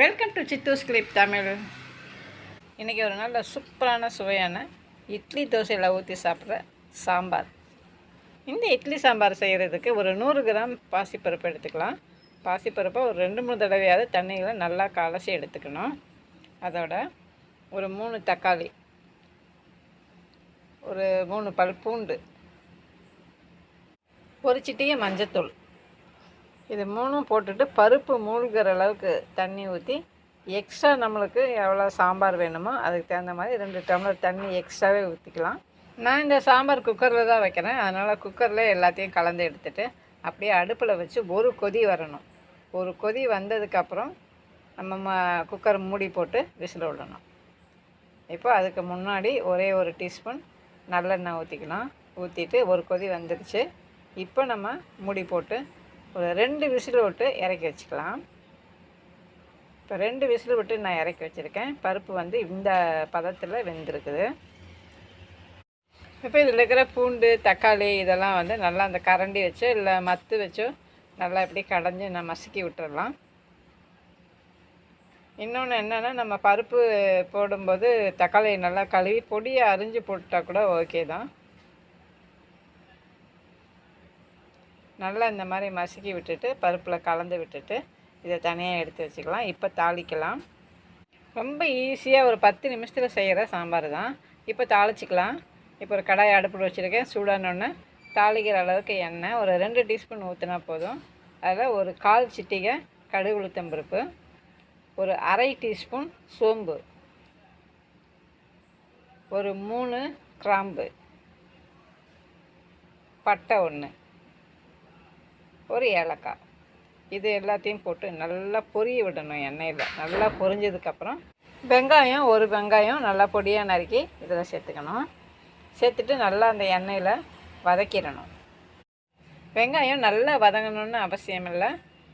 Welcome to Chithu's clip Tamil இன்றைக்கி ஒரு நல்ல சூப்பரான சுவையான இட்லி தோசையில் ஊற்றி சாப்பிட்ற சாம்பார். இந்த இட்லி சாம்பார் செய்கிறதுக்கு ஒரு நூறு கிராம் பாசிப்பருப்பு எடுத்துக்கலாம். பாசிப்பருப்பை ஒரு ரெண்டு மூணு தடவையாவது தண்ணியில் நல்லா கலசி எடுத்துக்கணும். அதோட ஒரு மூணு தக்காளி ஒரு மூணு பல் பூண்டு ஒரு சிட்டிகை மஞ்சத்தூள். இது மூணும் போட்டுட்டு பருப்பு மூழ்கிற அளவுக்கு தண்ணி ஊற்றி எக்ஸ்ட்ரா நம்மளுக்கு எவ்வளோ சாம்பார் வேணுமோ அதுக்கு தகுந்த மாதிரி ரெண்டு டம்ளர் தண்ணி எக்ஸ்ட்ராவே ஊற்றிக்கலாம் நான் இந்த சாம்பார் குக்கரில் தான் வைக்கிறேன். அதனால் குக்கரில் எல்லாத்தையும் கலந்து எடுத்துட்டு அப்படியே அடுப்பில் வச்சு ஒரு கொதி வரணும். ஒரு கொதி வந்ததுக்கப்புறம் நம்ம ம குக்கர் மூடி போட்டு விசில் விடணும். இப்போ அதுக்கு முன்னாடி ஒரே ஒரு டீஸ்பூன் நல்லெண்ணெய் ஊற்றிக்கலாம் ஊற்றிட்டு ஒரு கொதி வந்துடுச்சு இப்போ நம்ம மூடி போட்டு ஒரு ரெண்டு விசில் விட்டு இறக்கி வச்சுக்கலாம். இப்போ ரெண்டு விசில் விட்டு நான் இறக்கி வச்சுருக்கேன். பருப்பு வந்து இந்த பதத்தில் வெந்திருக்குது. இப்போ இதில் இருக்கிற பூண்டு தக்காளி இதெல்லாம் வந்து நல்லா அந்த கரண்டி வச்சோ இல்லை மத்து வச்சோ நல்லா இப்படி கடைஞ்சி நான் மசுக்கி விட்டுறலாம். இன்னொன்று என்னென்னா நம்ம பருப்பு போடும்போது தக்காளியை நல்லா கழுவி பொடியை அரிஞ்சு போட்டால் கூட ஓகே தான். நல்லா இந்த மாதிரி மசுக்கி விட்டுட்டு பருப்பில் கலந்து விட்டுட்டு இதை தனியாக எடுத்து வச்சுக்கலாம். இப்போ தாளிக்கலாம். ரொம்ப ஈஸியாக ஒரு பத்து நிமிஷத்தில் செய்கிற சாம்பார் தான். இப்போ தாளிச்சிக்கலாம். இப்போ ஒரு கடாய் அடுப்பில் வச்சுருக்கேன். சூடானோடனே தாளிக்கிற அளவுக்கு எண்ணெய். ஒரு ரெண்டு டீஸ்பூன் ஊற்றினா போதும். அதில் ஒரு கால் சிட்டிகை கடுகு உளுத்தம்பருப்பு ஒரு அரை டீஸ்பூன் சோம்பு. ஒரு மூணு கிராம்பு. பட்டை ஒன்று ஒரு ஏலக்காய். இது எல்லாத்தையும் போட்டு நல்லா பொரிய விடணும் எண்ணெயில். நல்லா பொரிஞ்சதுக்கப்புறம் வெங்காயம் ஒரு வெங்காயம் நல்லா பொடியாக நறுக்கி இதில் சேர்த்துக்கணும். சேர்த்துட்டு நல்லா அந்த எண்ணெயில் வதக்கிடணும். வெங்காயம் நல்லா வதங்கணும்னு அவசியம் இல்லை.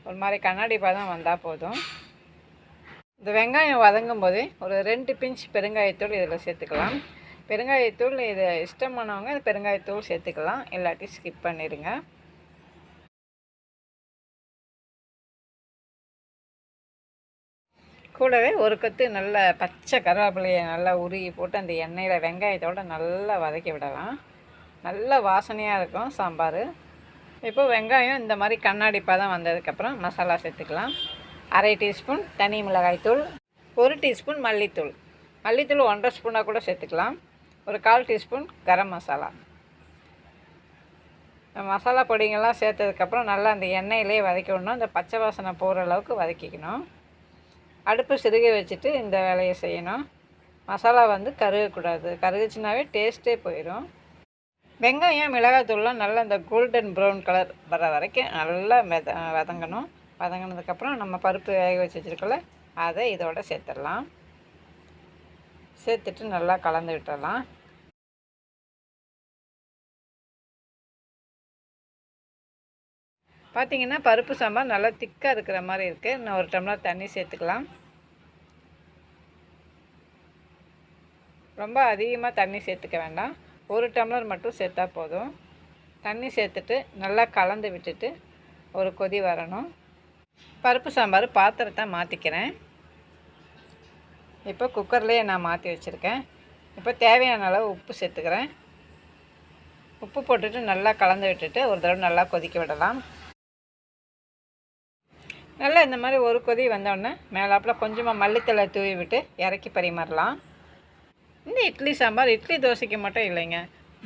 ஒரு மாதிரி கண்ணாடி பதம் வந்தால் போதும். இந்த வெங்காயம் வதங்கும் போதே ஒரு ரெண்டு பிஞ்ச் பெருங்காயத்தூள் இதில் சேர்த்துக்கலாம். பெருங்காயத்தூள் இதை இஷ்டமானவங்க இந்த பெருங்காயத்தூள் சேர்த்துக்கலாம். இல்லாட்டி ஸ்கிப் பண்ணிடுங்க கூடவே ஒரு கொத்து நல்ல பச்சை கருவேப்பிலையை நல்லா உருகி போட்டு அந்த எண்ணெயில் வெங்காயத்தோடு நல்லா வதக்கி விடலாம். நல்ல வாசனையாக இருக்கும் சாம்பார். இப்போ வெங்காயம் இந்த மாதிரி கண்ணாடி பதம் வந்ததுக்கப்புறம் மசாலா சேர்த்துக்கலாம். அரை டீஸ்பூன் தனி மிளகாய்த்தூள் ஒரு டீஸ்பூன் மல்லித்தூள். மல்லித்தூள் ஒன்றரை ஸ்பூனாக கூட சேர்த்துக்கலாம். ஒரு கால் டீஸ்பூன் கரம் மசாலா. மசாலா பொடிங்கெல்லாம் சேர்த்ததுக்கப்புறம் நல்லா அந்த எண்ணெயிலே வதக்கி விடணும். அந்த பச்சை வாசனை போகிற அளவுக்கு வதக்கிக்கணும். அடுப்பு சிறுக வச்சுட்டு இந்த வேலையை செய்யணும். மசாலா வந்து கருகக்கூடாது. கருகுச்சுனாவே டேஸ்ட்டே போயிடும் வெங்காயம் மிளகாத்தூள்லாம் நல்லா இந்த கோல்டன் ப்ரௌன் கலர் வர வரைக்கும் நல்லா மெத வதங்கணும். வதங்கினதுக்கப்புறம் நம்ம பருப்பு வேக வச்சு வச்சுருக்கோம்ல அதை இதோட சேர்த்துடலாம். சேர்த்துட்டு நல்லா கலந்து விட்டுடலாம். பார்த்திங்கன்னா பருப்பு சாம்பார் நல்லா திக்காக இருக்கிற மாதிரி இருக்குது நான் ஒரு டம்ளர் தண்ணி சேர்த்துக்கலாம். ரொம்ப அதிகமாக தண்ணி சேர்த்துக்க வேண்டாம். ஒரு டம்ளர் மட்டும் சேர்த்தா போதும். தண்ணி சேர்த்துட்டு நல்லா கலந்து விட்டுட்டு ஒரு கொதி வரணும். பருப்பு சாம்பார் பாத்திரத்தை மாற்றிக்கிறேன் இப்போ குக்கர்லேயே நான் மாற்றி வச்சுருக்கேன். இப்போ தேவையான அளவு உப்பு சேர்த்துக்கிறேன். உப்பு போட்டுட்டு நல்லா கலந்து விட்டுட்டு ஒரு தடவை நல்லா கொதிக்க விடலாம். நல்லா இந்த மாதிரி ஒரு கொதி வந்தோடனே மேலாப்பில் கொஞ்சமாக மல்லித்தலை தூவி விட்டு இறக்கி பரிமாறலாம். இந்த இட்லி சாம்பார் இட்லி தோசைக்கு மட்டும் இல்லைங்க.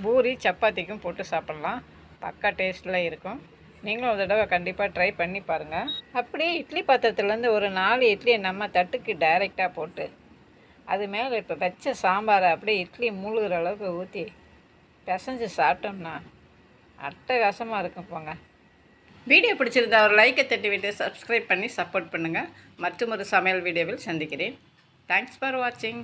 பூரி சப்பாத்திக்கும் போட்டு சாப்பிட்லாம். பக்கா டேஸ்ட்டில் இருக்கும். நீங்களும் ஒரு தடவை கண்டிப்பாக ட்ரை பண்ணி பாருங்கள் அப்படியே இட்லி பாத்திரத்துலேருந்து ஒரு நாலு இட்லியை நம்ம தட்டுக்கு டைரெக்டாக போட்டு அது மேலே இப்போ வச்ச சாம்பாரை அப்படியே இட்லி மூழ்கிற அளவுக்கு ஊற்றி பிசைஞ்சு சாப்பிட்டோம்னா அட்டகாசமாக இருக்கும் போங்க. வீடியோ பிடிச்சிருந்தா ஒரு லைக்கை தட்டி விட்டு சப்ஸ்கிரைப் பண்ணி சப்போர்ட் பண்ணுங்கள் மற்றும் ஒரு சமையல் வீடியோவில் சந்திக்கிறேன். தேங்க்ஸ் ஃபார் வாட்சிங்